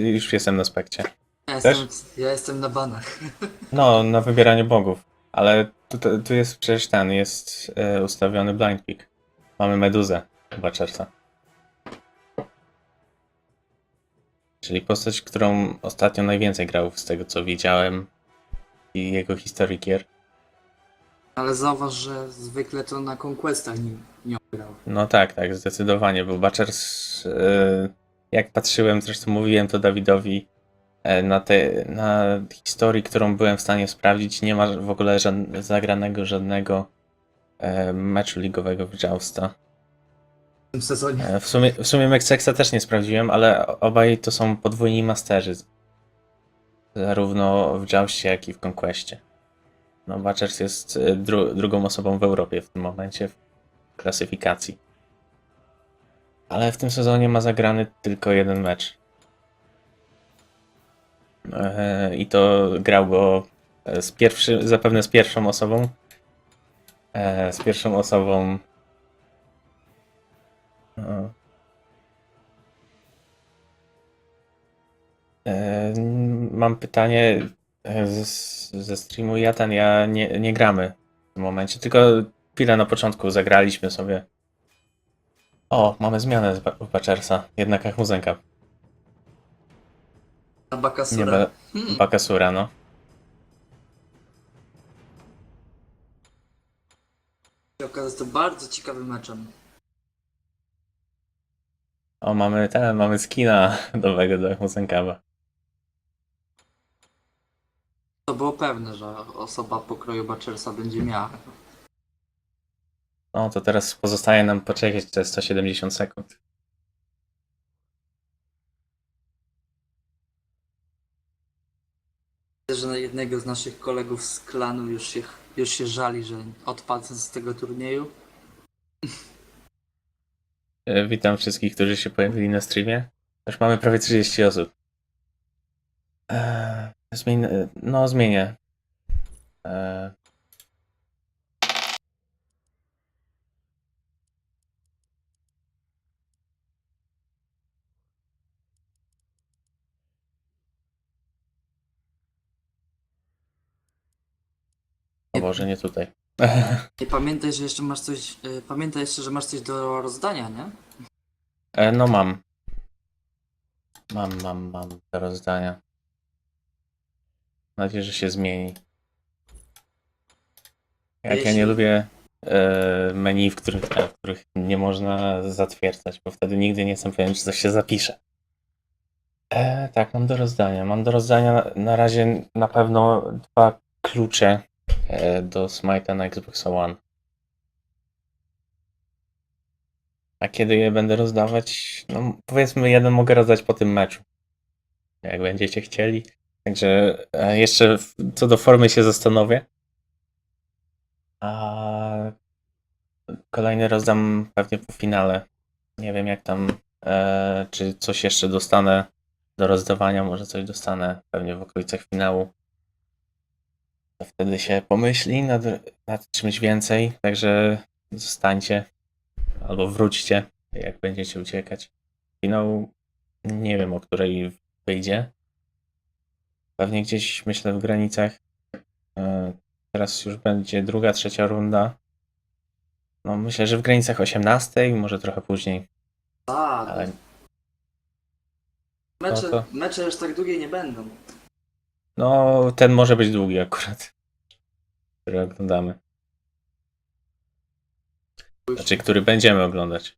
już jestem na spekcie. Ja Też? jestem, ja jestem na banach. No, na wybieraniu bogów. Ale tu, tu, tu jest przecież ten, jest e, ustawiony blind pick. Mamy meduzę Butchersa. Czyli postać, którą ostatnio najwięcej grał z tego co widziałem i jego historii gier. Ale zauważ, że zwykle to na Conquestach nie, nie grał. No tak, tak, zdecydowanie, bo Butchers, e, jak patrzyłem, zresztą mówiłem to Dawidowi, e, na, te, na historii, którą byłem w stanie sprawdzić, nie ma w ogóle żadne, zagranego żadnego e, meczu ligowego w Jousta. W tym sezonie. E, w sumie, w sumie Mexexa też nie sprawdziłem, ale obaj to są podwójni masterzy. Zarówno w Joustie, jak i w Conquestie. No, Butchers jest dru drugą osobą w Europie w tym momencie w klasyfikacji. Ale w tym sezonie ma zagrany tylko jeden mecz. E, I to grał go e, z pierwszy, zapewne z pierwszą osobą. E, z pierwszą osobą. Mam pytanie e, z, ze streamu. Ja ten, ja nie, nie gramy w tym momencie, tylko chwilę na początku zagraliśmy sobie. O, mamy zmianę z Ba- u Butchersa. Jednak jak muzenka. Na Nie Bakasura. be, Hmm. Bakasura, no. się okazać to bardzo ciekawym meczem. O, mamy ten, mamy skina nowego do Muzenkawa. To było pewne, że osoba pokroju Butchersa będzie miała. No, to teraz pozostaje nam poczekać te 170 sekund. Że jednego z naszych kolegów z klanu już się, już się żali, że odpadł z tego turnieju. E, Witam wszystkich, którzy się pojawili na streamie. Już mamy prawie 30 osób. Eee, zmień, e, no, zmienię. Eee, Boże, nie tutaj. I pamiętaj, że jeszcze masz coś. y, pamiętaj jeszcze, że masz coś do rozdania, nie? E, no mam. Mam, mam, mam do rozdania. Mam nadzieję, że się zmieni. Jak ja nie lubię e, menu, w których, w których nie można zatwierdzać, bo wtedy nigdy nie jestem pewien, czy coś się zapisze. E, tak, mam do rozdania. Mam do rozdania na, na razie na pewno dwa klucze do Smite'a na Xbox One. A kiedy je będę rozdawać? No, powiedzmy, jeden mogę rozdać po tym meczu. Jak będziecie chcieli. Także e, jeszcze co do formy się zastanowię. A kolejny rozdam pewnie po finale. Nie wiem jak tam, e, czy coś jeszcze dostanę do rozdawania, może coś dostanę pewnie w okolicach finału. To wtedy się pomyśli nad, nad czymś więcej, także zostańcie albo wróćcie, jak będziecie uciekać. Finał nie wiem, o której wyjdzie. Pewnie gdzieś, myślę, w granicach. e, Teraz już będzie druga, trzecia runda. No, myślę, że w granicach 18, może trochę później, Tak. ale Mecze, no to- mecze już tak długie nie będą. No, ten może być długi akurat, który oglądamy. Znaczy, który będziemy oglądać.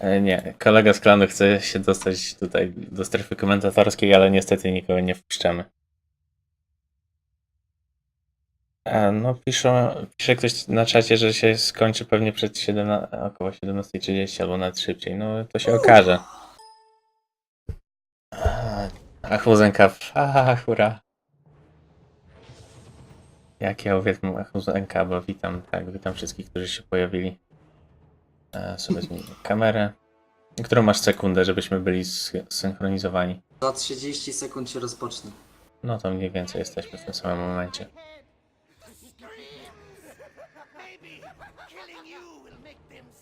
E, Nie, kolega z klanu chce się dostać tutaj do strefy komentatorskiej, ale niestety nikogo nie wpuszczamy. E, no piszą, pisze ktoś na czacie, że się skończy pewnie przed 17, około 17.30 albo nawet szybciej. No to się okaże. Ach, łózenka, ach, hura. Jak ja uwielbiam łózenka, bo witam, tak, witam wszystkich, którzy się pojawili. E, sobie zmienię kamerę. Którą masz sekundę, żebyśmy byli zsynchronizowani? Za 30 sekund się rozpocznie. No to mniej więcej jesteśmy w tym samym momencie.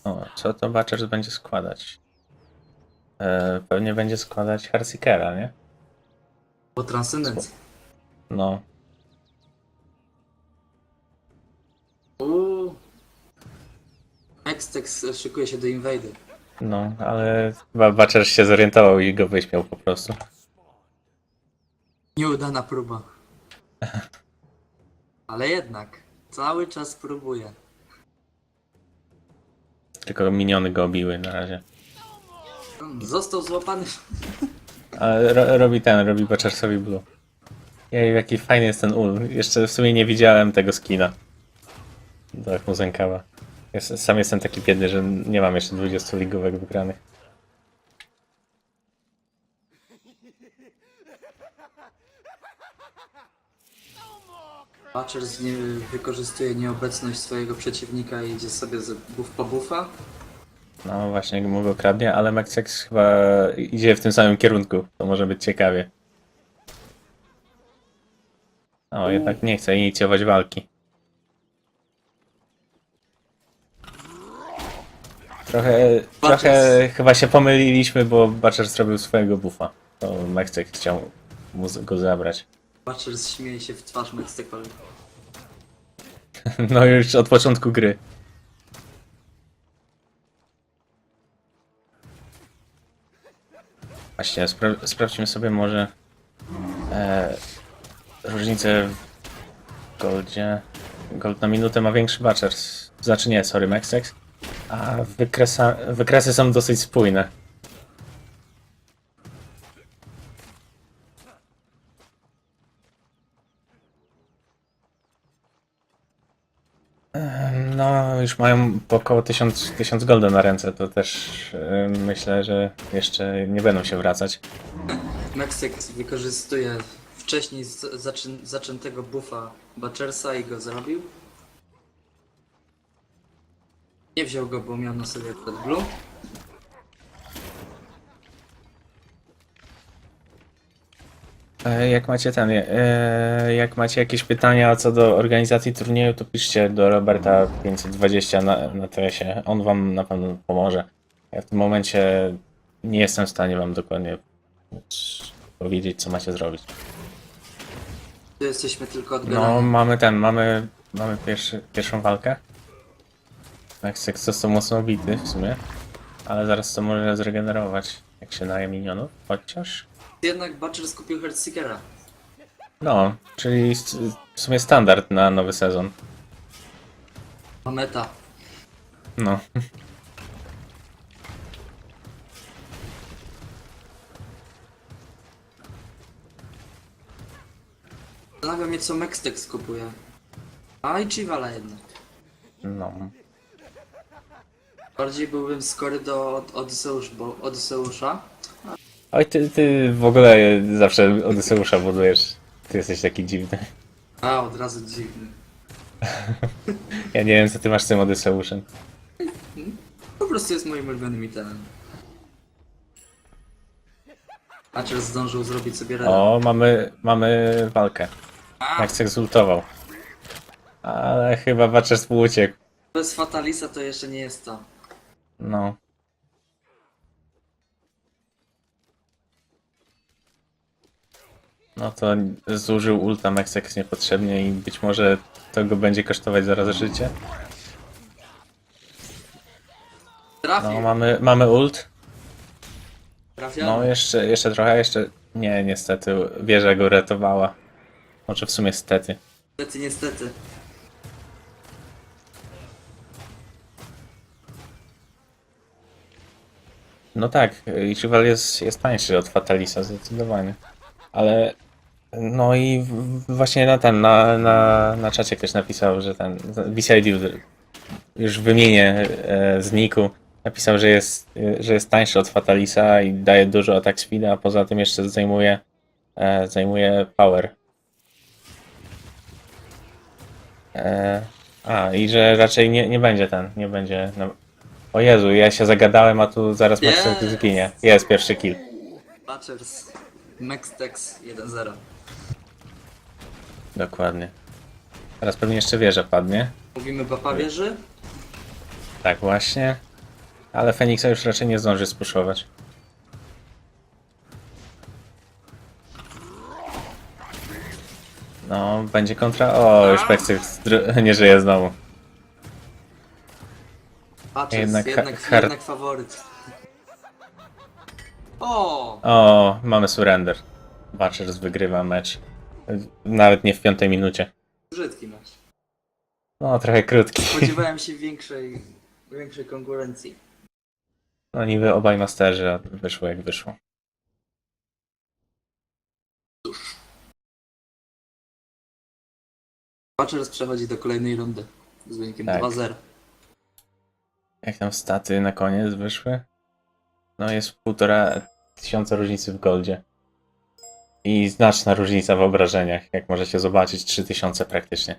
O, co to Butchers będzie składać? E, pewnie będzie składać Harsikera, nie? Po transcendencji. No. Uuu. Hextex szykuje się do Invader. No, ale chyba Butchers się zorientował i go wyśmiał po prostu. Nieudana próba. Ale jednak, cały czas próbuje. Tylko miniony go obiły na razie. Został złapany. Ro, robi ten, robi Butchersowi blue. Jej, jaki fajny jest ten ul. Jeszcze w sumie nie widziałem tego skina. Jak mu zękała. Jest, sam jestem taki biedny, że nie mam jeszcze 20 ligówek wygranych. Butchers nie wykorzystuje nieobecność swojego przeciwnika i idzie sobie z buff po buffa. No właśnie, mu go kradnie, ale Maxex chyba idzie w tym samym kierunku. To może być ciekawie. O, jednak nie chce inicjować walki. Trochę, trochę chyba się pomyliliśmy, bo Butcher zrobił swojego buffa. To Maxex chciał mu go zabrać. Butchers śmieje się w twarz Mextekowi. No już od początku gry. Właśnie, spra sprawdźmy sobie może e, różnicę w Goldzie. Gold na minutę ma większy Butcher. Znaczy nie, sorry, Maxex. A wykresa wykresy są dosyć spójne. No, już mają około 1000, 1000 golda na ręce, to też e, myślę, że jeszcze nie będą się wracać. Mextex wykorzystuje wcześniej zaczętego buffa Butchersa i go zrobił. Nie wziął go, bo miał na sobie Red Blue. Jak macie ten, e, jak macie jakieś pytania co do organizacji turnieju, to piszcie do Roberta 520 na, na TS-ie. On wam na pewno pomoże. Ja w tym momencie nie jestem w stanie wam dokładnie powiedzieć, co macie zrobić. Tu jesteśmy tylko od No, mamy ten, mamy, mamy pierwszy, pierwszą walkę. Maxex został mocno obity w sumie, ale zaraz to może zregenerować, jak się naje minionów, chociaż... Jednak Butcher skupił Heartseekera. No, czyli s- w sumie standard na nowy sezon. Ma meta. No. Zastanawia mnie co Mextex kupuje. A i Chivala jednak. No. Bardziej byłbym skory do Od- bo Odyseusza. Oj, ty, ty w ogóle zawsze Odyseusza budujesz. Ty jesteś taki dziwny. A, od razu dziwny. Ja nie wiem, co ty masz z tym Odyseuszem. Po prostu jest moim ulubionym itemem. Butcher zdążył zrobić sobie reda. O, mamy, mamy walkę. Jak się exultował. Ale chyba Baczers uciekł. bez Fatalisa to jeszcze nie jest to. No. No to zużył ulta Mexex niepotrzebnie i być może to go będzie kosztować zaraz życie. Trafił. No, mamy, mamy ult. Trafiony. No, jeszcze, jeszcze trochę, jeszcze... Nie, niestety, wieża go ratowała. Może w sumie stety. Niestety, niestety. No tak, i Rival jest, jest tańszy od Fatalisa zdecydowanie. Ale no i w- właśnie na ten, na, na, na czacie ktoś napisał, że ten VCID już wymienię e, z Niku. Napisał, że jest, e, że jest tańszy od Fatalisa i daje dużo attack speeda, a poza tym jeszcze zajmuje, e, zajmuje power. E, a, i że raczej nie, nie będzie ten, nie będzie. No, o Jezu, ja się zagadałem, a tu zaraz Max Jest. zginie. Jest pierwszy kill. Butchers. Mextex 1-0. Dokładnie. Teraz pewnie jeszcze wieża padnie. Mówimy Bapa wieży? Tak właśnie. Ale Feniksa już raczej nie zdąży spuszować. No, będzie kontra. O, już Peksyk nie żyje znowu. Patrzę, Jednak jednak, jednak, har- faworyt. O! O, mamy surrender. Butchers wygrywa mecz. Nawet nie w piątej minucie. Brzydki mecz. No, trochę krótki. Spodziewałem się większej, większej konkurencji. No niby obaj masterzy, a wyszło jak wyszło. Patchers przechodzi do kolejnej rundy z wynikiem Tak. 2-0. Jak tam staty na koniec wyszły? No jest półtora tysiąca różnicy w goldzie. I znaczna różnica w obrażeniach, jak możecie zobaczyć, 3000 praktycznie.